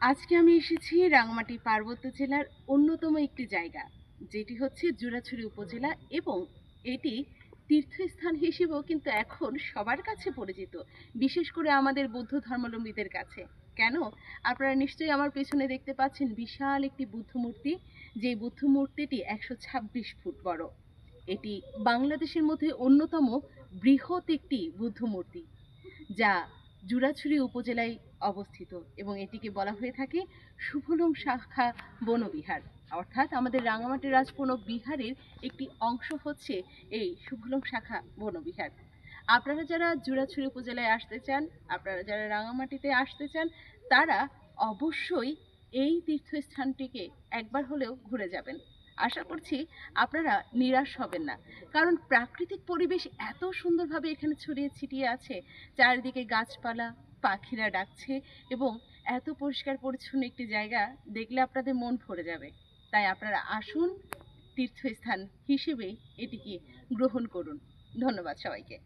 আজকে আমি এসেছি রাঙামাটি পার্বত্য জেলার অন্যতম একটি জায়গা, যেটি হচ্ছে জুরাছড়ি উপজেলা এবং এটি তীর্থস্থান হিসেবেও কিন্তু এখন সবার কাছে পরিচিত, বিশেষ করে আমাদের বৌদ্ধ ধর্মাবলম্বীদের কাছে। কেন? আপনারা নিশ্চয়ই আমার পেছনে দেখতে পাচ্ছেন বিশাল একটি বুদ্ধ মূর্তি যে বুদ্ধ মূর্তিটি একশো ছাব্বিশ ফুট বড়। এটি বাংলাদেশের মধ্যে অন্যতম বৃহৎ একটি বুদ্ধ মূর্তি, যা জুরাছড়ি উপজেলায় অবস্থিত এবং এটিকে বলা হয়ে থাকে শুভলম শাখা বনবিহার। অর্থাৎ আমাদের রাঙামাটি রাজবন বিহারের একটি অংশ হচ্ছে এই শুভলম শাখা বনবিহার। আপনারা যারা জুরাছড়ি উপজেলায় আসতে চান, আপনারা যারা রাঙামাটিতে আসতে চান, তারা অবশ্যই এই তীর্থস্থানটিকে একবার হলেও ঘুরে যাবেন। আশা করছি আপনারা নিরাশ হবেন না। কারণ প্রাকৃতিক পরিবেশ এত সুন্দরভাবে এখানে ছড়িয়ে ছিটিয়ে আছে, চারিদিকে গাছপালা, পাখিরা ডাকছে এবং এত পরিষ্কার পরিচ্ছন্ন একটি জায়গা দেখলে আপনাদের মন ভরে যাবে। তাই আপনারা আসুন, তীর্থস্থান হিসেবে এটিকে গ্রহণ করুন। ধন্যবাদ সবাইকে।